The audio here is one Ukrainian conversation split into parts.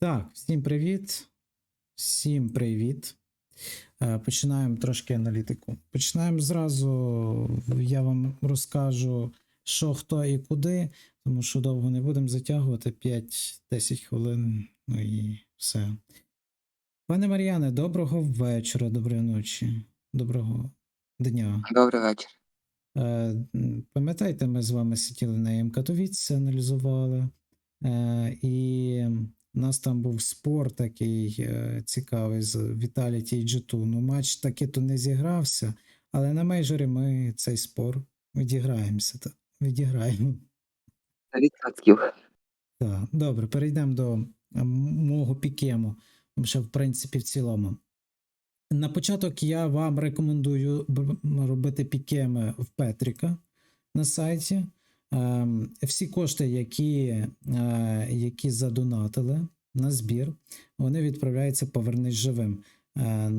Так, всім привіт. Всім привіт. Е, Починаємо трошки аналітику. Починаємо зразу. Я вам розкажу, що, хто і куди, тому що довго не будемо затягувати 5-10 хвилин. Ну і все. Пане Мар'яне, доброго вечора, доброї ночі, доброго дня. Добрий вечір. Е, Пам'ятаєте, ми з вами сиділи на МКТовіці, аналізували, е, і у нас там був спор такий е, цікавий з Vitality і G2. Ну, матч таки то не зігрався, але на мейджорі ми цей спор відіграємося. Відіграємо. Відсотків. Так, добре, перейдемо до е, мого пікему. Що, в принципі, в цілому. На початок я вам рекомендую робити пікеми в Петріка на сайті. Ем, Всі кошти, які, е, які задонатили на збір, вони відправляються повернись живим. Е,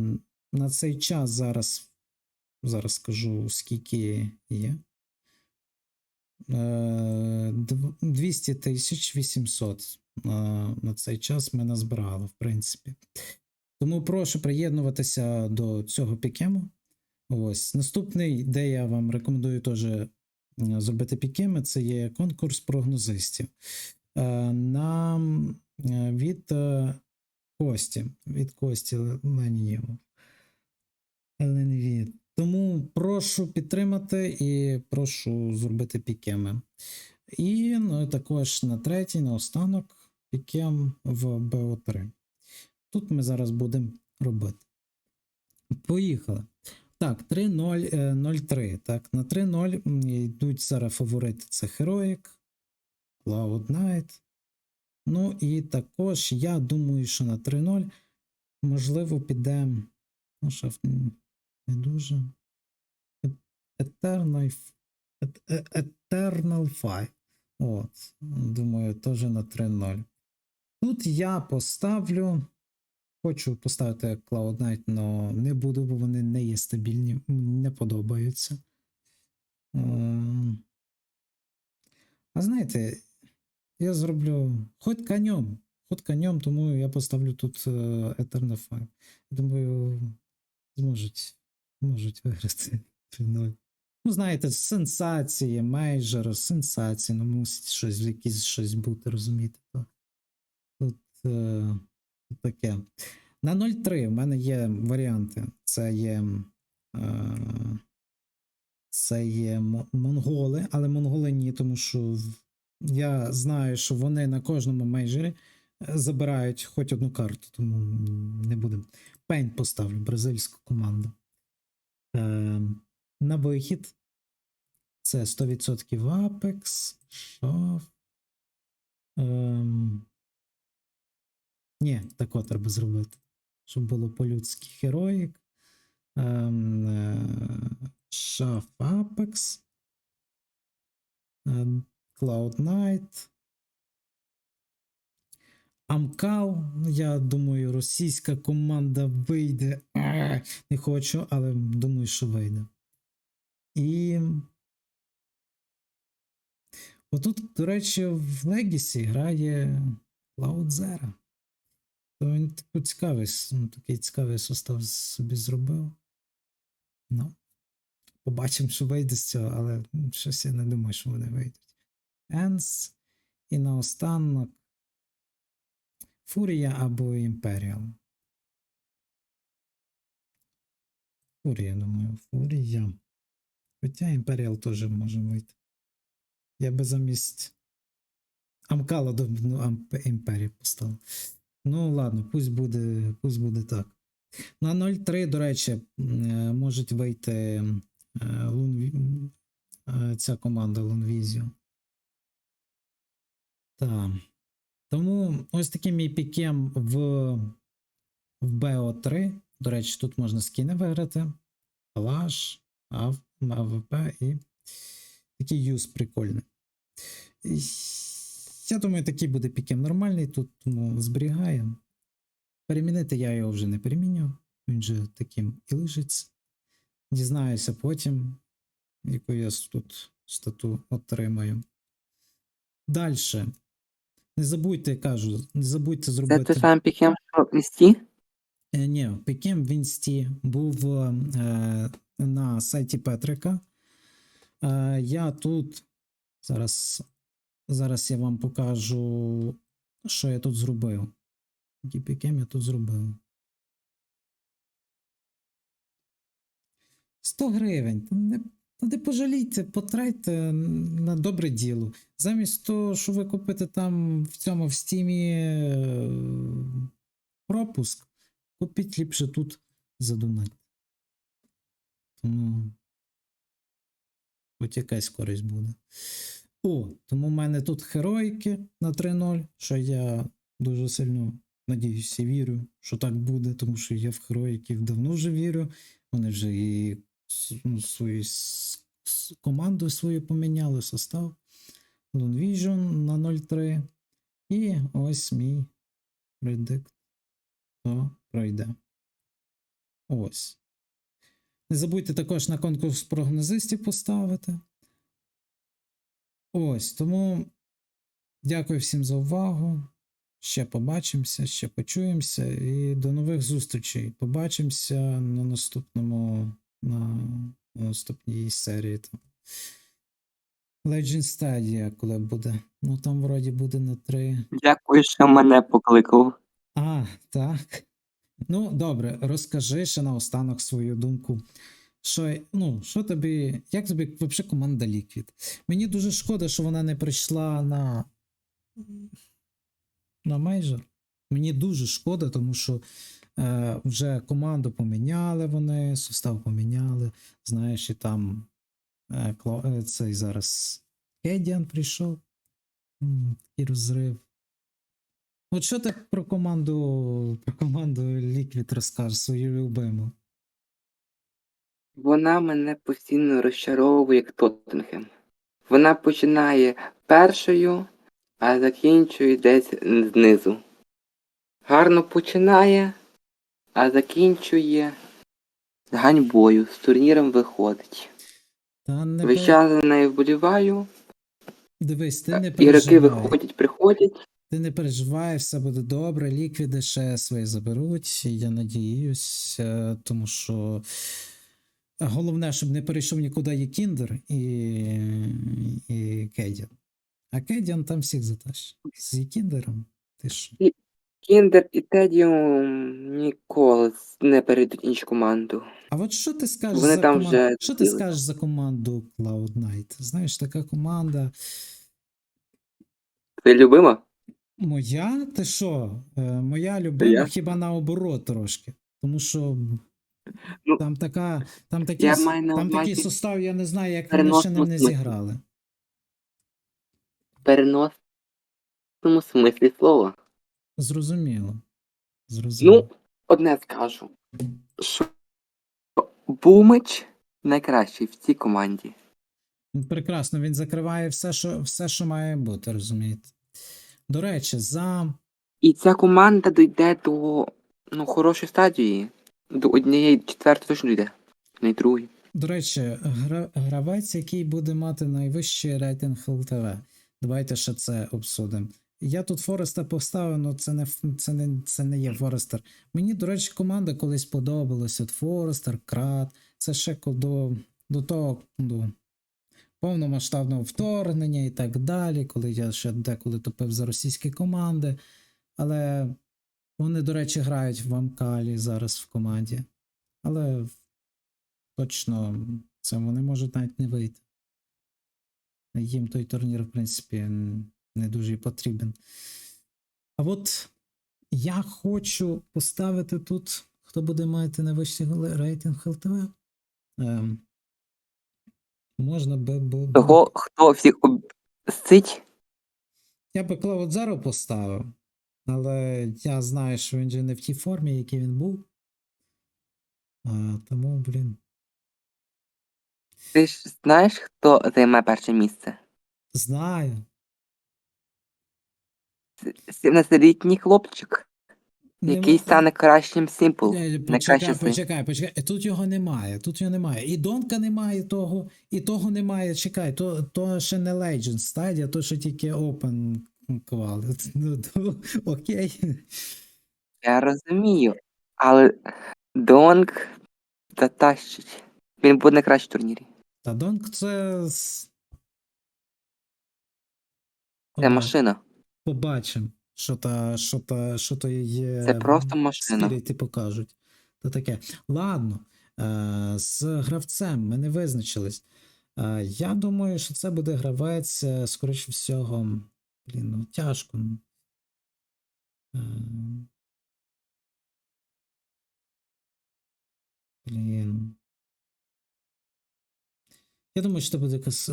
На цей час зараз, зараз скажу, скільки є. Е, дв- 200 тисяч 800 е, на цей час ми назбирали, в принципі. Тому прошу приєднуватися до цього пікему. Ось наступний, де я вам рекомендую теж е, зробити пікеми, це є конкурс прогнозистів. Е, На, е, від е, Кості, від Кості Ленієва. ЛНВ. Тому прошу підтримати і прошу зробити пікеми. І ну, також на третій, на останок, пікем в БО3. Тут ми зараз будемо робити. Поїхали. Так, 3-0-0-3. Так, на 3-0 йдуть зараз фаворити. Це Heroic, Cloud Knight. Ну і також я думаю, що на 3-0 можливо піде. Ну, м, не дуже. Е- Eternal, Е- Eternal. От, думаю, теж на 3-0. Тут я поставлю. Хочу поставити Cloud Knight, але не буду, бо вони не є стабільні, не подобаються. Ем, А знаєте, я зроблю хоч конем, хоч конем, тому я поставлю тут е, Eternal Fight. Думаю, зможуть, зможуть виграти 3-0. Ну, знаєте, сенсації, мейджор, сенсації, ну мусить щось, якісь щось бути, розумієте? То, тут, е, таке. На 0.3 в мене є варіанти. Це є. Е, це є монголи, але монголи ні, тому що я знаю, що вони на кожному мейджорі е, забирають хоч одну карту, тому не будемо. Пейнт поставлю, бразильську команду. Е, на вихід. Це 100% Apex, Шов. Ем, ні, тако треба зробити. Щоб було по-людськи Heroic. Ем, е, Шаф Apex. Ем, Cloud Knight. Амкал. Я думаю, російська команда вийде. Не хочу, але думаю, що вийде. І. Отут, до речі, в Legacy грає Zero. То він таку цікавий, ну, такий цікавий состав собі зробив. Ну, побачимо, що вийде з цього, але щось я не думаю, що вони вийдуть. Енс. І наостанок Фурія або Імперіал. Фурія, думаю, Фурія. Хоча Імперіал теж може вийти. Я би замість Амкала до ну, Імперії поставив. Ну, ладно, пусть буде, пусть буде так. На 0.3, до речі, е, можуть вийти е, е, ця команда Лунвізіо. Так. Тому ось таким мій пікем в, в BO3. До речі, тут можна скіни виграти. Калаш, АВ, АВП і Такий юз прикольний. Я думаю, такий буде пікем нормальний, тут тому зберігаємо. Перемінити я його вже не переміню. Він же таким і лишиться. Дізнаюся потім, яку я тут стату отримаю. Далі. Не забудьте, кажу, не забудьте Це зробити. той самий пікем, що в листі? Е, Ні, Пекем в інсті був е, на сайті Петрика. Е, я тут зараз, зараз я вам покажу, що я тут зробив. Який Пекем я тут зробив. 100 гривень. Та Не, та не пожалійте, потратьте на добре діло. Замість того, що ви купите там в цьому в стімі е, пропуск, купіть ліпше тут задонать. Тому хоч якась користь буде. О, тому в мене тут героїки на 3-0, що я дуже сильно надіюся вірю, що так буде, тому що я в героїків давно вже вірю. Вони вже і ну, свою с- с- команду свою поміняли, состав. Vision на 0-3. І ось мій предикт хто пройде. Ось. Не забудьте також на конкурс прогнозистів поставити. Ось. Тому дякую всім за увагу. Ще побачимося, ще почуємося і до нових зустрічей. Побачимося на наступному на, на наступній серії. Там. Legend Stadia, коли буде. Ну там вроді буде на 3. Дякую, що мене покликав. А, так. Ну, добре, розкажи ще наостанок свою думку. Що, ну, що тобі, як тобі взагалі команда Liquid? Мені дуже шкода, що вона не прийшла на. На мейджор. Мені дуже шкода, тому що вже команду поміняли вони, состав поміняли. Знаєш, і там е, е, цей зараз Кедіан прийшов. Такий розрив. От що ти про команду, про команду Liquid розкажеш свою любиму? Вона мене постійно розчаровує як Тоттенхем. Вона починає першою, а закінчує десь знизу. Гарно починає, а закінчує з ганьбою, з турніром виходить. Та не Весь час за нею вболіваю, Дивись, ти не ігроки переживай. виходять, приходять. Ти не переживай, все буде добре. Ліквіди ще свої заберуть. Я надіюсь, е, тому що головне, щоб не перейшов нікуди і Кіндер і, і Кедіан. А Кедіан там всіх затащить. З Кіндером. Ти що? Кіндер і Тедіум ніколи не перейдуть іншу команду. А от що ти скажеш Вони за там вже Що ти скажеш за команду Cloud9? Знаєш, така команда. Твоя любима? Моя? Ти що? Е, моя любима Я? хіба наоборот трошки. Тому що Ну, там така, там такий, я с- маю на там такий увазі состав, я не знаю, як вони ще переносному не зіграли. В переносному смислі слова. Зрозуміло. Зрозуміло. Ну, одне скажу, що Бумич найкращий в цій команді. Прекрасно, він закриває все, що, все, що має бути, розумієте. До речі, за І ця команда дійде до ну, хорошої стадії. До однієї четвертої точно дійде. Не другої. До речі, гра, гравець, який буде мати найвищий рейтинг ЛТВ. Давайте ще це обсудимо. Я тут Фореста поставив, але це не, це, не, це не є Форестер. Мені, до речі, команда колись подобалась. От Форестер, Крат. Це ще до, до того до повномасштабного вторгнення і так далі, коли я ще деколи топив за російські команди. Але вони, до речі, грають в Амкалі зараз в команді. Але точно це вони можуть навіть не вийти. Їм той турнір, в принципі, не дуже і потрібен. А от я хочу поставити тут, хто буде мати найвищий рейтинг ЛТВ. Ем, можна би. бу- бу- Того, хто всіх обсить, Я би Зеро поставив, але я знаю, що він же не в тій формі, якій він був. А, тому, блін. Ти ж знаєш, хто займе перше місце? Знаю. 17-літній хлопчик, Нема- який стане кращим Сімпл. Е, Почекай, почекай, почекай. Тут його немає. Тут його немає. І Донка немає того, і того немає. Чекай, то, то ще не Legend стадія, то ще тільки Open Qual. Ну, то, окей. Я розумію, але Донг затащить. Він буде найкращий в турнірі. Та Донк це. с- Це Поба- машина. Побачимо, що та, що та, що то є. Це просто машина. Спіріти покажуть. То таке. Ладно, е, з гравцем ми не визначились. Е, я думаю, що це буде гравець, е, скоріше всього. Блін, ну тяжко. Блін. Я думаю, що це буде кас...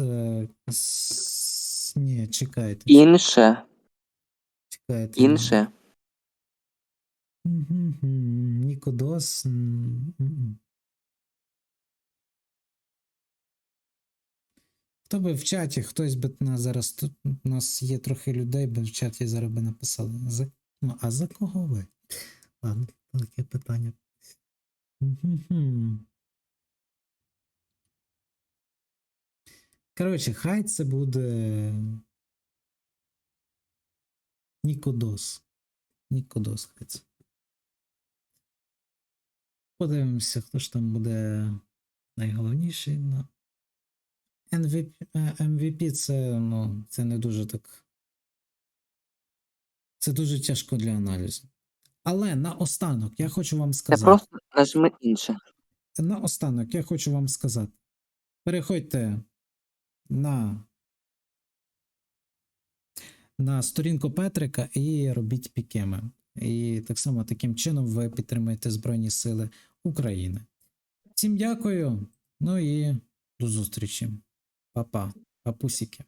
Ні, чекайте. Інше. Інше. Нікодос. Хто би в чаті, хтось би на зараз тут у нас є трохи людей, би в чаті зараз би написали. За, ну, а за кого ви? Ладно, таке питання. Коротше, хай це буде. Нікодос. Нікодос, це. Подивимося, хто ж там буде найголовніший. Ну, MVP, е, MVP це, ну, це не дуже так. Це дуже тяжко для аналізу. Але наостанок я хочу вам Це сказати. просто нажми інше. Наостанок я хочу вам сказати. Переходьте на, на сторінку Петрика і робіть пікеми. І так само таким чином ви підтримуєте Збройні Сили України. Всім дякую. Ну і до зустрічі. Па-па. Папусіки.